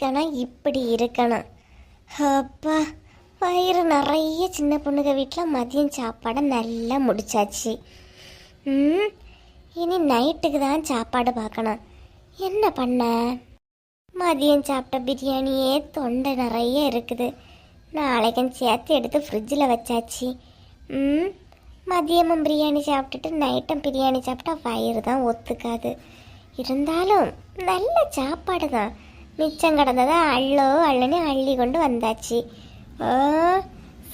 இருக்கணும் இப்படி இருக்கணும். அப்பா வயிறு நிறைய சின்ன பொண்ணுங்க வீட்டில் மதியம் சாப்பாடை நல்லா முடிச்சாச்சு. ம் இனி நைட்டுக்கு தான் சாப்பாடு பார்க்கணும். என்ன பண்ண? மதியம் சாப்பிட்ட பிரியாணியே தொண்டை நிறைய இருக்குது. நாளைக்கும் சேர்த்து எடுத்து ஃப்ரிட்ஜில் வச்சாச்சு. ம் மதியமும் பிரியாணி சாப்பிட்டுட்டு நைட்டும் பிரியாணி சாப்பிட்டா வயிறு தான் ஒத்துக்காது. இருந்தாலும் நல்ல சாப்பாடு தான் மிச்சம் கிடந்ததை அள்ளோ அள்ளுன்னு அள்ளி கொண்டு வந்தாச்சு.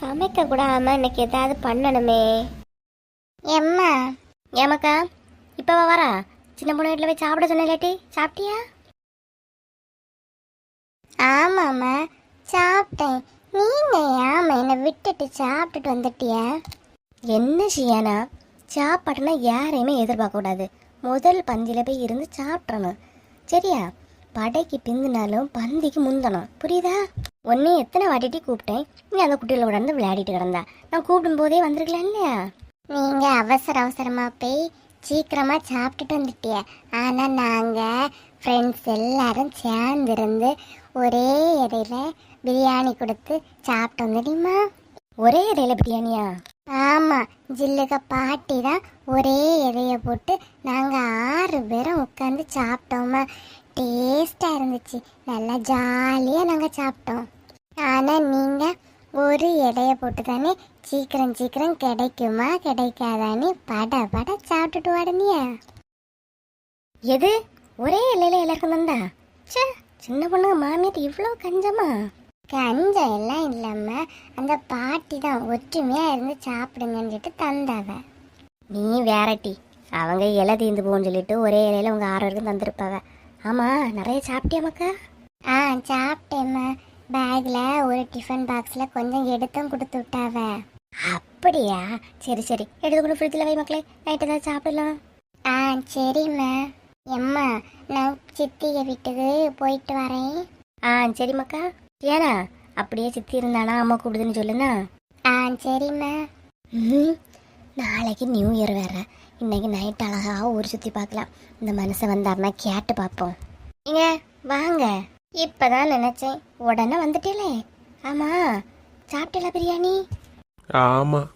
சமைக்க கூட ஆமா இன்னைக்கு ஏதாவது பண்ணணுமே. எம்மா ஏமாக்கா இப்போ வரா? சின்ன பொண்ணு வீட்டில் போய் சாப்பிட சொன்னேன் சாப்பிட்டியா? ஆமாம்மா சாப்பிட்டேன். நீங்க ஆமா என்னை விட்டுட்டு சாப்பிட்டுட்டு வந்துட்டியா? என்ன செய்யானா சாப்பாடுனா யாரையுமே எதிர்பார்க்க கூடாது முதல் பந்தியில போய் இருந்து சாப்பிட்றணும். சரியா? படைக்கு பிந்தினாலும் பந்திக்கு முந்தணும். புரியுதா? உன்னை எத்தனை வாட்டிட்டு கூப்பிட்டேன்? நீ அந்த குட்டியில் உடந்து விளையாடிட்டு கிடந்தா. நான் கூப்பிடும் போதே வந்திருக்கலாம் இல்லையா? நீங்க அவசர அவசரமா போய் சீக்கிரமா சாப்பிட்டுட்டு வந்துட்டிய. ஆனா நாங்க ஃப்ரெண்ட்ஸ் எல்லாரும் சேர்ந்திருந்து ஒரே இடையில பிரியாணி கொடுத்து சாப்பிட்டோம் தெரியுமா ஒரே இடையில பிரியாணியா? ஆமா ஜில்லுக பாட்டி தான் ஒரே இலைய போட்டு நாங்க ஆறு பேரும் உட்காந்து சாப்பிட்டோமா டேஸ்ட்டாக இருந்துச்சு. நல்லா ஜாலியாக நாங்கள் சாப்பிட்டோம். ஆனால் நீங்கள் ஒரு இடையை போட்டு தானே சீக்கிரம் சீக்கிரம் கிடைக்குமா கிடைக்காதான்னு பட பட சாப்பிட்டுட்டு வாடனியா. எது? ஒரே இலையில எல்லாருக்கும் வந்தா? ச்சே சின்ன பொண்ணுங்க மாமியார் இவ்வளோ கஞ்சமா? கஞ்சம் எல்லாம் இல்லாம அந்த பாட்டி தான் ஒற்றுமையா இருந்து சாப்பிடுங்கன்னு சொல்லிட்டு தந்தாவ. நீ வேறட்டி அவங்க இலை தீந்து போன்னு சொல்லிட்டு ஒரே இலையில உங்க ஆறு வரைக்கும் தந்திருப்பாவ. ஆமா நிறைய சாப்பிட்டியா மக்கா ஆ சாப்பிட்டேம்மா. பேக்ல ஒரு டிஃபன் பாக்ஸ்ல கொஞ்சம் எடுத்தும் கொடுத்து விட்டாவ. அப்படியா? சரி சரி. எடுத்து கொண்டு ஃப்ரிட்ஜில் வை மக்களே. நைட்டு ஏதாவது சாப்பிடலாம். ஆ சரிம்மா. எம்மா நான் சித்திய வீட்டுக்கு போயிட்டு வரேன். ஆ சரி மக்கா ஏனா அப்படியே சித்தி இருந்தானா அம்மா கூப்பிடுதுன்னு சொல்லுனா ஆ சரிம்மா. ம் நாளைக்கு நியூ இயர் வேற. இன்னைக்கு நைட் அழகா ஊர் சுற்றி பார்க்கலாம். இந்த மனுஷன் வந்தாருன்னா கேட்டு பார்ப்போம். நீங்க வாங்க. இப்பதான் நினைச்சேன். உடனே வந்துட்டீங்களே ஆமா சாப்பிட்டல பிரியாணி? ஆமாம்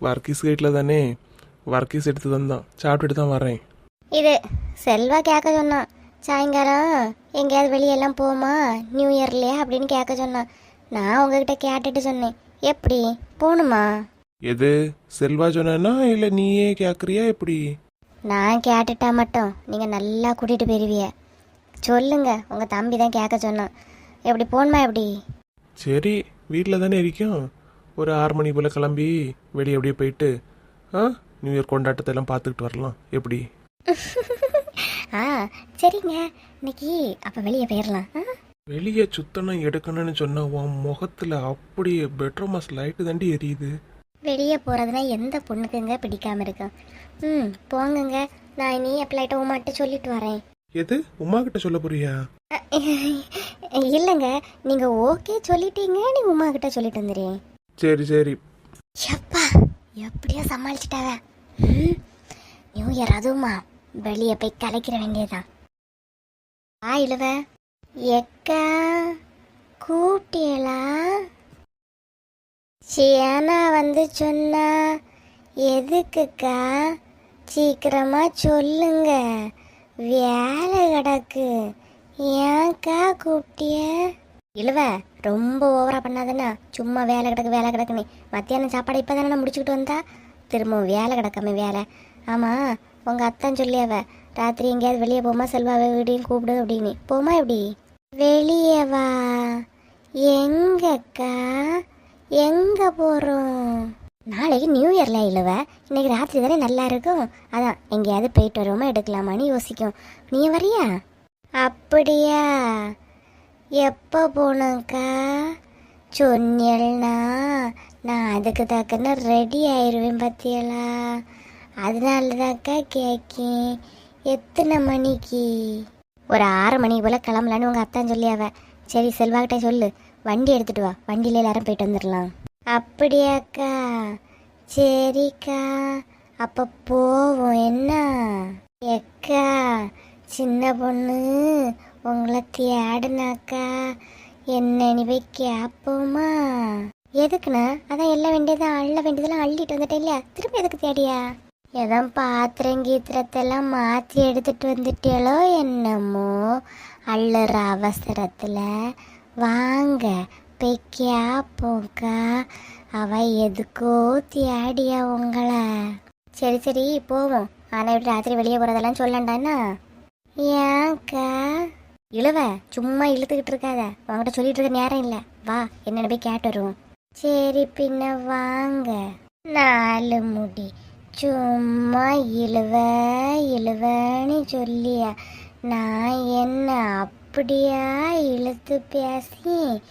வர்க்கீஸ் கேட்டில் தானே. வர்க்கீஸ் எடுத்து தந்தான். சாப்பிட்டுட்டு தான் வரேன் இது செல்வா கேட்க சொன்னான். சாயங்காலம் எங்கேயாவது வெளியெல்லாம் போமா? நியூ இயர்லயே அப்படின்னு கேட்க சொன்னான். நான் உங்ககிட்ட கேட்டுட்டு சொன்னேன். எப்படி? போகணுமா எது செல்வா சொன்னா இல்லை நீயே கேட்குறியா எப்படி? நான் கேட்டுட்டா மட்டும். நீங்கள் நல்லா கூட்டிகிட்டு போயிருவிய. சொல்லுங்க உங்கள் தம்பி தான் கேட்க சொன்னான். எப்படி போகணுமா எப்படி? சரி வீட்டில் தானே இருக்கோம். ஒரு ஆறு மணி போல் கிளம்பி வெளியே அப்படியே போயிட்டு ஆ நியூ இயர் கொண்டாட்டத்தை எல்லாம் பார்த்துக்கிட்டு வரலாம். எப்படி? ஆ சரிங்க. இன்னைக்கு அப்போ வெளியே போயிடலாம் ஆ? வெளியே சுத்தணும் எடுக்கணும்னு சொன்னா உன் முகத்தில் அப்படியே பெட்ரோமாஸ் லைட்டு தாண்டி எரியுது. வெளியே போகிறதுனா எந்த பொண்ணுக்குங்க பிடிக்காம இருக்கும் ம் போங்கங்க. நான் இனி அப்ளைட்ட உமாட்ட சொல்லிட்டு வரேன். எது? உமா கிட்ட சொல்ல போறியா? இல்லைங்க. நீங்கள் ஓகே சொல்லிட்டீங்க நீ உமா கிட்ட சொல்லிட்டு வந்துடுறேன். சரி சரி. எப்பா எப்படியோ சமாளிச்சிட்டாவ. நியூ இயர் அதுவுமா வெளியே போய் கலைக்கிற வேண்டியதுதான். ஆ இழுவ. எக்கா கூட்டியலா? சியானா வந்து சொன்னா எதுக்குக்கா? சீக்கிரமா சொல்லுங்க. வேலை கிடக்கு. ஏன்க்கா கூப்பிட்டிய? இழுவ ரொம்ப ஓவரா பண்ணாதண்ணா. சும்மா வேலை கிடக்கு வேலை கிடக்குன்னு. மத்தியானம் சாப்பாடு இப்போ தானே முடிச்சுக்கிட்டு வந்தா? திரும்பவும் வேலை கிடக்காம வேலை. ஆமாம் உங்கள் அத்தான் சொல்லியாவ ராத்திரி எங்கேயாவது வெளியே போமா செல்வாவை வீடையும் கூப்பிடு அப்படின்னு. போமா எப்படி? வெளியே வா எங்கக்கா? எங்க போகிறோம் நாளைக்கு நியூ இயர்ல இல்லவ இன்னைக்கு ராத்திரி தானே நல்லா இருக்கும். அதான் எங்கேயாவது போயிட்டு வருவோமா எடுக்கலாமான்னு யோசிக்கும். நீ வரியா? அப்படியா? எப்போ போனக்கா சொன்னேன்னா நான் அதுக்கு தக்கன ரெடி ஆயிடுவேன் பத்தியலா? அதனால தான்க்கா கேட்கேன் எத்தனை மணிக்கு? ஒரு ஆறு மணிக்கு போல் கிளம்பலான்னு உங்கள் அத்தான் சொல்லியாவ. சரி செல்வாக்கிட்ட சொல்லு. வண்டி எடுத்துட்டு வா. வண்டியில் எல்லாரும் போயிட்டு வந்துடலாம் அப்படியாக்கா? சரிக்கா. அப்போ போவோம். என்ன? எக்கா சின்ன பொண்ணு உங்களை தேடுனாக்கா என்ன நீ போய் கேப்போமா? எதுக்குண்ணா? அதான் எல்லாம் வேண்டியதான் அள்ள வேண்டியதெல்லாம் அள்ளிட்டு வந்துட்டேன் இல்லையா? திரும்ப எதுக்கு தேடியா? ஏதோ பாத்திரம் கீத்திரத்தெல்லாம் மாற்றி எடுத்துட்டு வந்துட்டேளோ என்னமோ அள்ளுற அவசரத்தில். வாங்க போய் போக்கா அவ எதுக்கோ தேடியா உங்களை. சரி சரி போவோம். ஆனால் இப்படி ராத்திரி வெளியே போகிறதெல்லாம் சொல்லண்டானா ஏன்க்கா இழுவ சும்மா இழுத்துக்கிட்டு இருக்காத. உங்ககிட்ட சொல்லிட்டு இருக்க நேரம் இல்லை. வா என்னென்ன போய் கேட்டு வருவோம். சரி பின்ன வாங்க. நாலு முடி. சும்மா இழுவ இழுவன்னு சொல்லியா. நான் என்ன அப்படியா? இழுத்து பேசி.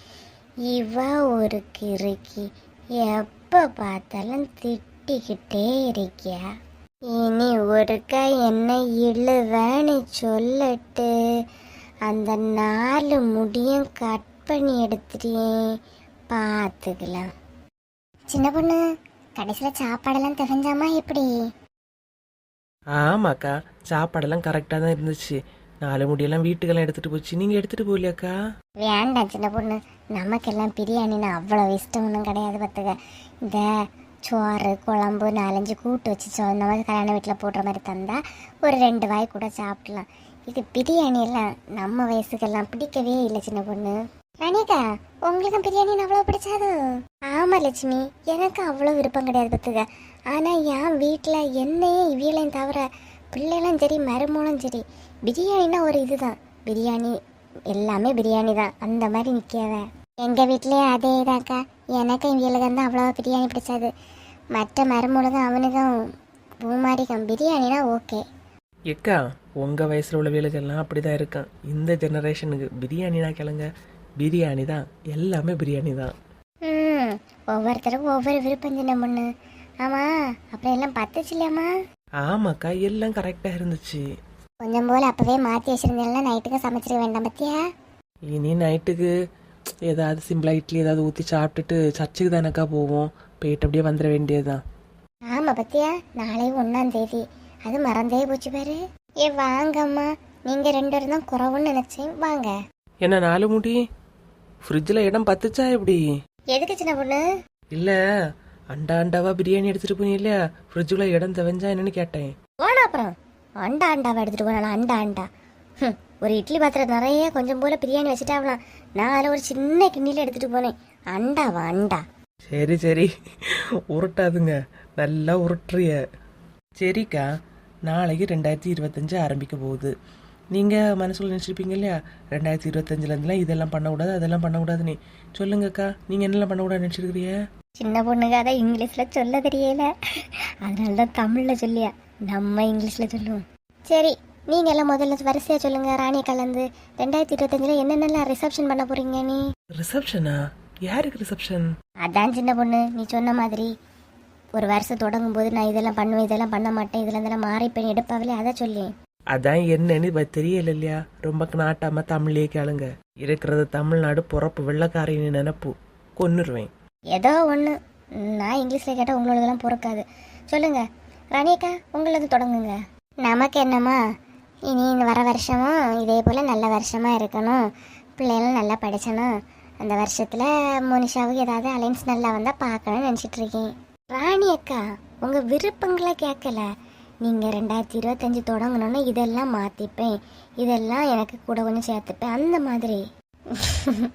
இவ ஒரு கிறுக்கி எப்ப பார்த்தாலும் திட்டிக்கிட்டே இருக்கியா? இனி ஒருக்கா என்ன இழுவேன்னு சொல்லட்டு. அந்த நாலு முடியும் கட் பண்ணி எடுத்துட்டே பார்த்துக்கலாம். சின்ன பொண்ணு கடைசியில் சாப்பாடெல்லாம் தெரிஞ்சாமா எப்படி? ஆமாக்கா சாப்பாடெல்லாம் கரெக்டாக தான் இருந்துச்சு. நாலு முடியெல்லாம் வீட்டுக்கெல்லாம் எடுத்துட்டு போச்சு. நீங்கள் எடுத்துட்டு போகலையாக்கா? வேண்டாம் சின்ன பொண்ணு. நமக்கெல்லாம் பிரியாணின்னா அவ்வளோ இஷ்டம் ஒன்றும் கிடையாது பார்த்துக்க. இந்த சோறு குழம்பு நாலஞ்சு கூட்டு வச்சு சோ மாதிரி கல்யாண வீட்டில் போடுற மாதிரி தந்தா ஒரு ரெண்டு வாய் கூட சாப்பிடலாம். இது பிரியாணி எல்லாம் நம்ம வயசுக்கெல்லாம் பிடிக்கவே இல்லை சின்ன பொண்ணு. அனிதா உங்களுக்கு பிரியாணி அவ்வளோ பிடிச்சாது? ஆமாம் லட்சுமி எனக்கு அவ்வளோ விருப்பம் கிடையாது பார்த்துக்க. ஆனால் என் வீட்டில் என்னையே இவியலையும் தவிர பிள்ளைகளும் சரி மருமகளும் சரி பிரியாணின்னா ஒரு இதுதான். பிரியாணி எல்லாமே பிரியாணி தான். அந்த மாதிரி நிற்காத எங்கள் வீட்லேயே அதே இதாக்கா. எனக்கும் இவியலுக்கு தான் அவ்வளோ பிரியாணி பிடிச்சாது. மற்ற மருமகளுக்கும் அவனுக்கும் பூமாரிக்கும் பிரியாணினா ஓகே. எக்கா உங்கள் வயசில் உள்ள வேலைகள்லாம் அப்படி தான் இருக்கான். இந்த ஜெனரேஷனுக்கு பிரியாணினா கிளங்க. பிரியாணி தான். எல்லாமே பிரியாணி தான். ஒவ்வொருத்தருக்கும் ஒவ்வொரு விருப்பம் சின்ன பொண்ணு ஆமாம் அப்புறம் எல்லாம் பத்துச்சு இல்லையாம்மா? ஆமாக்கா எல்லாம் கரெக்டாக இருந்துச்சு. கொஞ்சம் போல் அப்போவே மாற்றி வச்சிருந்தேன்னா நைட்டுக்கு சமைச்சிட வேண்டாம் பத்தியா? இனி நைட்டுக்கு ஏதாவது சிம்பிளாக இட்லி ஏதாவது ஊற்றி சாப்பிட்டுட்டு சர்ச்சுக்கு தானக்கா போவோம். போயிட்டு அப்படியே வந்துட வேண்டியதுதான். ஆமாம் பத்தியா நாளை ஒன்றாம் தேதி. அது மறந்தே போச்சு பாரு. ஏ வாங்கம்மா. நீங்கள் ரெண்டு பேரும் தான் குறவுன்னு நினச்சேன். வாங்க. என்ன நாலு முடி? ஃப்ரிட்ஜில் இடம் பத்துச்சா எப்படி? எதுக்கு சின்ன பொண்ணு? இல்லை அண்டா அண்டாவா பிரியாணி எடுத்துகிட்டு போனீங்க இல்லையா? ஃப்ரிட்ஜுக்குள்ளே இடம் தவஞ்சா என்னன்னு கேட்டேன். போனா அப்புறம். அண்டா அண்டாவை எடுத்துட்டு போனாலும் அண்டா அண்டா ஒரு இட்லி பாத்திரம் நிறைய கொஞ்சம் போல பிரியாணி வச்சுட்டாவலாம் நான் அதில் ஒரு சின்ன கிண்ணில எடுத்துட்டு போனேன். அண்டாவா அண்டா. சரி சரி. உருட்டாதுங்க. நல்லா உருட்டுறிய. சரிக்கா நாளைக்கு ரெண்டாயிரத்தி இருபத்தஞ்சு ஆரம்பிக்க போகுது. நீங்கள் மனசுல நினச்சிருப்பீங்க இல்லையா? ரெண்டாயிரத்தி இருபத்தஞ்சிலேருந்துலாம் இதெல்லாம் பண்ணக்கூடாது அதெல்லாம் பண்ணக்கூடாதுன்னு சொல்லுங்கக்கா நீங்கள் என்னெல்லாம் பண்ணக்கூடாது நினச்சிருக்கிறீங்க? சின்ன பொண்ணுங்க அதை இங்கிலீஷில் சொல்ல தெரியல. அதனால தான் தமிழில் சொல்லியா? நம்ம இங்கிலீஷில் சொல்லுவோம். சரி நீங்கள் எல்லாம் முதல்ல வரிசையாக சொல்லுங்க ராணி கலந்து. ரெண்டாயிரத்தி இருபத்தஞ்சில் என்னென்னலாம் ரிசப்ஷன் பண்ண போறீங்க நீ? ரிசப்ஷனா யாருக்கு ரிசப்ஷன் அதான் சின்ன பொண்ணு நீ சொன்ன மாதிரி. ஒரு வருஷம் தொடங்கும் போது நான் இதெல்லாம் பண்ணுவேன் இதெல்லாம் பண்ண மாட்டேன் இதெல்லாம் இதெல்லாம் மாறிப்பேன் எடுப்பாவிலே அதை சொல்லி அதான் என்னன்னு இப்ப தெரியல இல்லையா? ரொம்ப நாட்டாம தமிழ்லயே கேளுங்க. இருக்கிறது தமிழ்நாடு பொறப்பு வெள்ளக்காரின்னு நினப்பு. கொன்னுருவேன். ஏதோ ஒன்று நான் இங்கிலீஷில் கேட்டால் உங்களோடதெல்லாம் பொறுக்காது. சொல்லுங்க. ராணியக்கா உங்களது தொடங்குங்க. நமக்கு என்னம்மா? இனி இந்த வர வருஷமும் இதே போல் நல்ல வருஷமா இருக்கணும். பிள்ளைகளும் நல்லா படிச்சணும். அந்த வருஷத்தில் மோனிஷாவுக்கு ஏதாவது அலைன்ஸ் நல்லா வந்தால் பார்க்கணும்னு நினச்சிட்ருக்கேன் ராணி அக்கா உங்கள் விருப்பங்களை கேட்கல. நீங்கள் ரெண்டாயிரத்தி இருபத்தஞ்சி தொடங்கணும்னா இதெல்லாம் மாற்றிப்பேன் இதெல்லாம் எனக்கு கூட கொஞ்சம் சேர்த்துப்பேன். அந்த மாதிரி.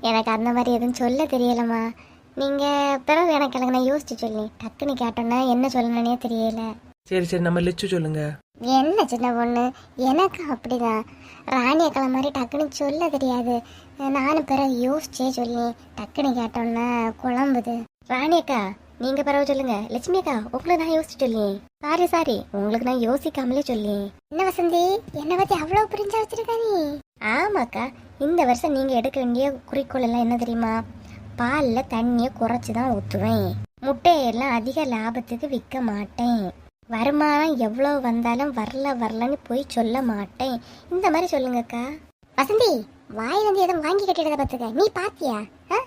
எனக்கு அந்த மாதிரி எதுவும் சொல்ல தெரியலம்மா. நீங்கள் பிறகு எனக்கு எனக்கு நான் யோசிச்சு சொல்லி. டக்குன்னு கேட்டோன்னா என்ன சொல்லணும்னே தெரியல. சரி சரி நம்ம லிச்சு சொல்லுங்க. என்ன சின்ன பொண்ணு? எனக்கு அப்படிதான். ராணி அக்களை மாதிரி டக்குன்னு சொல்ல தெரியாது. நானும் பிறகு யோசிச்சே சொல்லி டக்குன்னு கேட்டோன்னா குழம்புது. ராணி அக்கா நீங்க பிறகு சொல்லுங்க. லட்சுமி அக்கா உங்களுக்கு நான் யோசிச்சு சொல்லி சாரி சாரி உங்களுக்கு நான் யோசிக்காமலே சொல்லி என்ன வசந்தி? என்ன பத்தி அவ்வளவு புரிஞ்சா வச்சிருக்க நீ? ஆமாக்கா இந்த வருஷம் நீங்க எடுக்க வேண்டிய குறிக்கோள் எல்லாம் என்ன தெரியுமா? பால்ல தண்ணியை குறைச்சி தான் ஊற்றுவேன் முட்டையெல்லாம் அதிக லாபத்துக்கு விற்க மாட்டேன். வருமானம் எவ்வளோ வந்தாலும் வரல வரலன்னு போய் சொல்ல மாட்டேன். இந்த மாதிரி சொல்லுங்கக்கா வசந்தி வாய் வந்து எதுவும் வாங்கி கட்டிடுறத பார்த்துக்க. நீ பாத்தியா?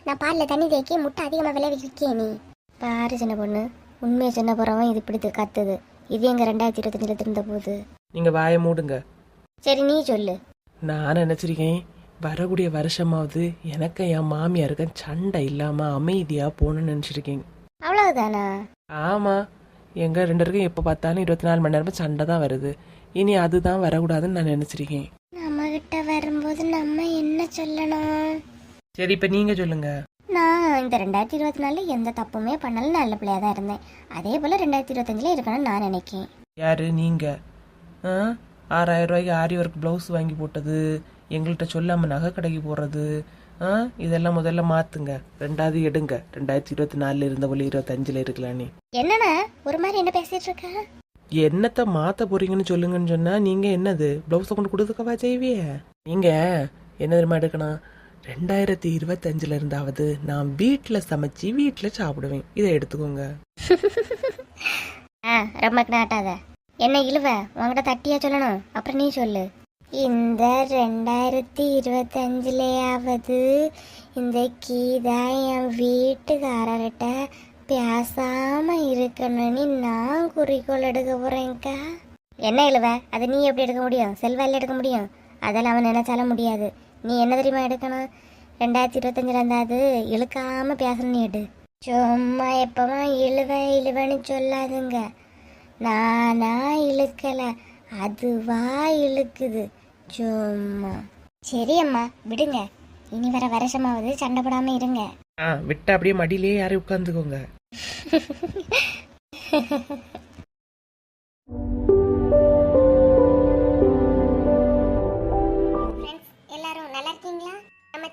நான் பாலில் தண்ணி தேக்கி முட்டை அதிகமாக விலை விற்கே நீ. பாரு சின்ன பொண்ணு உண்மையை சொன்ன போகிறவன் இது இப்படி கத்துது. இது எங்க ரெண்டாயிரத்தி இருபத்தஞ்சில் திருந்த போகுது. நீங்க வாயை மூடுங்க. சரி நீ சொல்லு. நான் நினச்சிருக்கேன் வரக்கூடிய வருஷமாவது எனக்கு என் மாமியாருக்கு சண்டை இல்லாமல் அமைதியாக போகணும்னு நினச்சிருக்கேன். அவ்வளவுதானா? ஆமாம் எங்கள் ரெண்டு பேருக்கும் எப்போ பார்த்தாலும் இருபத்தி நாலு மணி நேரமும் சண்டை தான் வருது. இனி அதுதான் வரக்கூடாதுன்னு நான் நினச்சிருக்கேன். நம்ம கிட்ட வரும்போது நம்ம என்ன சொல்லணும்? சரி இப்போ நீங்கள் சொல்லுங்கள் நான் இந்த ரெண்டாயிரத்தி இருபத்தி நாலுல எந்த தப்புமே பண்ணல. நல்ல பிள்ளையா தான் இருந்தேன். அதே போல ரெண்டாயிரத்தி இருபத்தஞ்சுல இருக்கணும்னு நான் நினைக்கேன் யாரு? நீங்கள் ஆ? ஆறாயிரம் ரூபாய்க்கு ஆரி ஒர்க் ப்ளவுஸ் வாங்கி போட்டது எங்கள்கிட்ட சொல்லாமல் நகை கடைக்கு போடுறது ஆ? இதெல்லாம் முதல்ல மாற்றுங்க ரெண்டாவது எடுங்க. ரெண்டாயிரத்தி இருபத்தி நாலில் இருந்த போல இருபத்தஞ்சில் இருக்கலான்னு என்னண்ணா? ஒரு மாதிரி என்ன பேசிட்டு இருக்க? என்னத்தை மாற்ற போறீங்கன்னு சொல்லுங்கன்னு சொன்னால் நீங்கள் என்னது? ப்ளவுஸை கொண்டு கொடுத்துக்கவா செய்விய? நீங்கள் என்ன தெரியுமா எடுக்கணும்? ரெண்டாயிரத்தி இருபத்தஞ்சுல இருந்தாவது நான் வீட்டில் சமைச்சு வீட்டில் சாப்பிடுவேன். இதை எடுத்துக்கோங்க. ஆ ரொம்ப நாட்டாத. என்ன இழுவ? உங்ககிட்ட தட்டியா சொல்லணும். அப்புறம் நீ சொல்லு. இந்த ரெண்டாயிரத்தி இருபத்தஞ்சிலேயாவது இந்த கீதா என் வீட்டுக்காரர்கிட்ட பேசாம இருக்கணும்னு நான் குறிக்கோள் எடுக்க போறேன்க்கா. என்ன இழுவ? அதை நீ எப்படி எடுக்க முடியும்? செல்வாயில் எடுக்க முடியும்? அதெல்லாம் அவன் நினைச்சால முடியாது. நீ என்ன தெரியுமா எடுக்கணும்? ரெண்டாயிரத்தி இருபத்தஞ்சில் இருந்தாது இழுக்காம பேசணும் நீ எடு. சும்மா எப்பமா இழுவ இழுவன்னு சொல்லாதுங்க. நானா இழுக்கல. அதுவா இழுக்குது. சும்மா. சரி அம்மா விடுங்க. இனி வர வருஷமாவது சண்டை போடாம இருங்க. ஆ விட்டு அப்படியே மடியிலேயே யாரையும் உட்காந்துக்கோங்க